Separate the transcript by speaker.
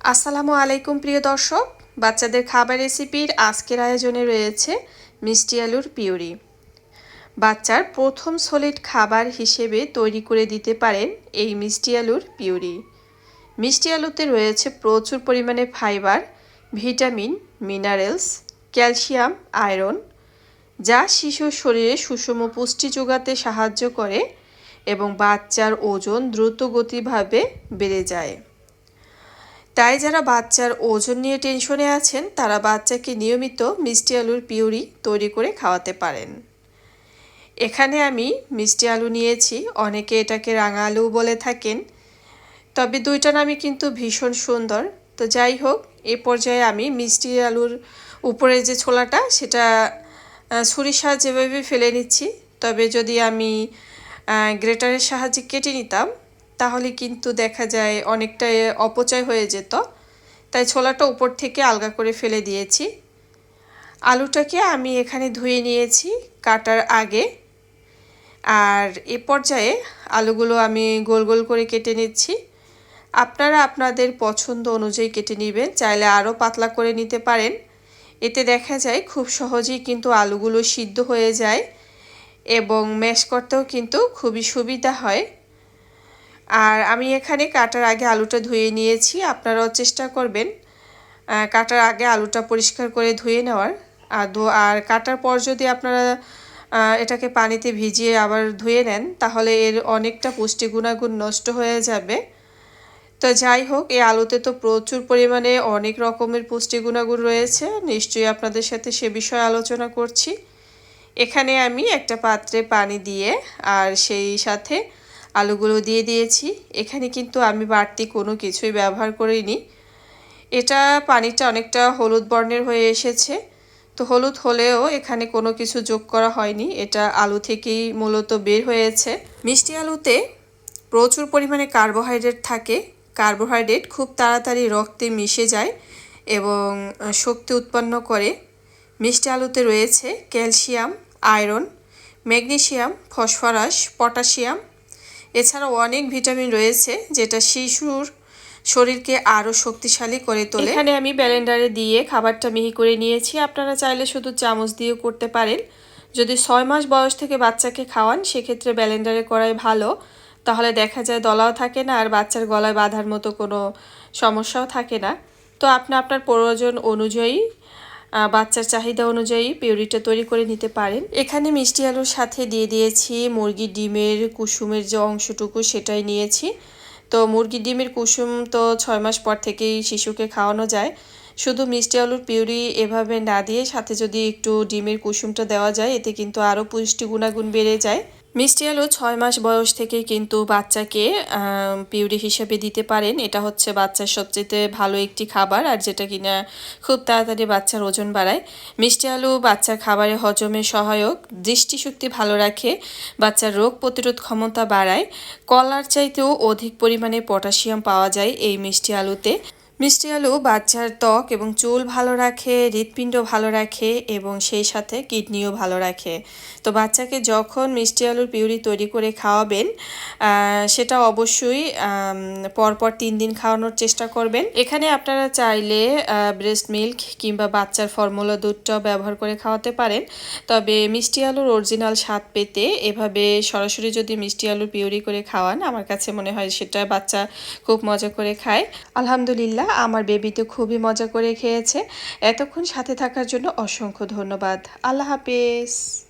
Speaker 1: আসসালামু আলাইকুম, প্রিয় দর্শক। বাচ্চাদের খাবার রেসিপির আজকের আয়োজনে রয়েছে মিষ্টি আলুর পিউরি। বাচ্চার প্রথম সলিড খাবার হিসেবে তৈরি করে দিতে পারেন এই মিষ্টি আলুর পিউরি। মিষ্টি আলুতে রয়েছে প্রচুর পরিমাণে fibre, vitamin, minerals, calcium, iron, যা শিশুর শরীরে সুষম পুষ্টি যোগাতে সাহায্য করে এবং বাচ্চার ওজন দ্রুত গতিভাবে বেড়ে যায়। তাই যারা বাচ্চার ওজন নিয়ে টেনশনে আছেন, তারা বাচ্চাকে নিয়মিত মিষ্টি আলুর পিউরি তৈরি করে খাওয়াতে পারেন। এখানে আমি মিষ্টি আলু নিয়েছি, অনেকে এটাকে রাঙা আলু বলে থাকেন, তবে দুইটা নামই কিন্তু ভীষণ সুন্দর। তো যাই হোক, এ পর্যায়ে আমি মিষ্টি আলুর উপরে যে ছোলাটা, সেটা ছুরির সাহায্যে ফেলে নিচ্ছি, তবে যদি আমি গ্রেটারের সাহায্যে কেটে নিতাম তাহলে কিন্তু দেখা যায় অনেকটা অপচয় হয়ে যেত। তাই ছোলাটা উপর থেকে আলগা করে ফেলে দিয়েছি। আলুটাকে আমি এখানে ধুয়ে নিয়েছি কাটার আগে। আর এ পর্যায়ে আলুগুলো আমি গোল গোল করে কেটে নিচ্ছি। আপনারা আপনাদের পছন্দ অনুযায়ী কেটে নেবেন, চাইলে আরও পাতলা করে নিতে পারেন। এতে দেখা যায় খুব সহজেই কিন্তু আলুগুলো সিদ্ধ হয়ে যায় এবং ম্যাশ করতেও কিন্তু খুবই সুবিধা হয়। আর আমি এখানে কাটার আগে আলুটা ধুয়ে নিয়েছি, আপনারাও চেষ্টা করবেন কাটার আগে আলুটা পরিষ্কার করে ধুয়ে নেওয়ার। আর আর কাটার পর যদি আপনারা এটাকে পানিতে ভিজিয়ে আবার ধুয়ে নেন, তাহলে এর অনেকটা পুষ্টি গুণাগুণ নষ্ট হয়ে যাবে। তো যাই হোক, এই আলুতে তো প্রচুর পরিমাণে অনেক রকমের পুষ্টি গুণাগুণ রয়েছে, নিশ্চয়ই আপনাদের সাথে সে বিষয়ে আলোচনা করছি। এখানে আমি একটা পাত্রে পানি দিয়ে আর সেই সাথে আলুগুলো দিয়ে দিয়েছি। এখানে কিন্তু আমি বাড়তি কোনো কিছুই ব্যবহার করিনি। এটা পানিটা অনেকটা হলুদ বর্ণের হয়ে এসেছে। তো হলুদ হলেও এখানে কোনো কিছু যোগ করা হয়নি। এটা আলু থেকেই মূলত বের হয়েছে। মিষ্টি আলুতে প্রচুর পরিমাণে কার্বোহাইড্রেট থাকে। কার্বোহাইড্রেট খুব তাড়াতাড়ি রক্তে মিশে যায় এবং শক্তি উৎপন্ন করে। মিষ্টি আলুতে রয়েছে calcium, iron magnesium phosphorus potassium এছাড়াও অনেক ভিটামিন রয়েছে যেটা শিশুর শরীরকে আরও শক্তিশালী করে তোলে। এখানে আমি ব্যালেন্ডারে দিয়ে খাবারটা মিহি করে নিয়েছি। আপনারা চাইলে শুধু চামচ দিয়েও করতে পারেন। যদি ছয় মাস বয়স থেকে বাচ্চাকে খাওয়ান, সেক্ষেত্রে ব্যালেন্ডারে করাই ভালো। তাহলে দেখা যায় দলাও থাকে না আর বাচ্চার গলায় বাঁধার মতো কোনো সমস্যাও থাকে না। তো আপনি আপনার প্রয়োজন অনুযায়ী বাচ্চার চাহিদা অনুযায়ী পিউরিটা তৈরি করে নিতে পারেন। এখানে মিষ্টি আলুর সাথে দিয়ে দিয়েছি মুরগির ডিমের কুসুমের যে অংশটুকু সেটাই নিয়েছি। তো মুরগির ডিমের কুসুম তো ছয় মাস পর থেকেই শিশুকে খাওয়ানো যায়। শুধু মিষ্টি আলুর পিউরি এভাবে না দিয়ে সাথে যদি একটু ডিমের কুসুমটা দেওয়া যায়, এতে কিন্তু আরও পুষ্টি গুণাগুণ বেড়ে যায়। মিষ্টি আলু ছয় মাস বয়স থেকে কিন্তু বাচ্চাকে পিউরি হিসেবে দিতে পারেন। এটা হচ্ছে বাচ্চার সবচেয়ে ভালো একটি খাবার আর যেটা কিনা খুব তাড়াতাড়ি বাচ্চার ওজন বাড়ায়। মিষ্টি আলু বাচ্চার খাবারে হজমে সহায়ক, দৃষ্টিশক্তি ভালো রাখে, বাচ্চার রোগ প্রতিরোধ ক্ষমতা বাড়ায়। কলার চাইতেও অধিক পরিমাণে পটাশিয়াম পাওয়া যায় এই মিষ্টি আলুতে। মিষ্টি আলু বাচ্চার ত্বক এবং চুল ভালো রাখে, হৃৎপিণ্ড ভালো রাখে এবং সেই সাথে কিডনিও ভালো রাখে। তো বাচ্চাকে যখন মিষ্টি আলুর পিউরি তৈরি করে খাওয়াবেন সেটা অবশ্যই পরপর তিন দিন খাওয়ানোর চেষ্টা করবেন। এখানে আপনারা চাইলে ব্রেস্ট মিল্ক কিংবা বাচ্চার ফর্মুলা দুধটাও ব্যবহার করে খাওয়াতে পারেন। তবে মিষ্টি আলুর অরিজিনাল স্বাদ পেতে এভাবে সরাসরি যদি মিষ্টি আলুর পিউরি করে খাওয়ান, আমার কাছে মনে হয় সেটা বাচ্চা খুব মজা করে খায়। আলহামদুলিল্লাহ আমার বেবি তো খুবই মজা করে খেয়েছে। এতক্ষণ সাথে থাকার জন্য অসংখ্য ধন্যবাদ। আল্লাহ হাফেজ।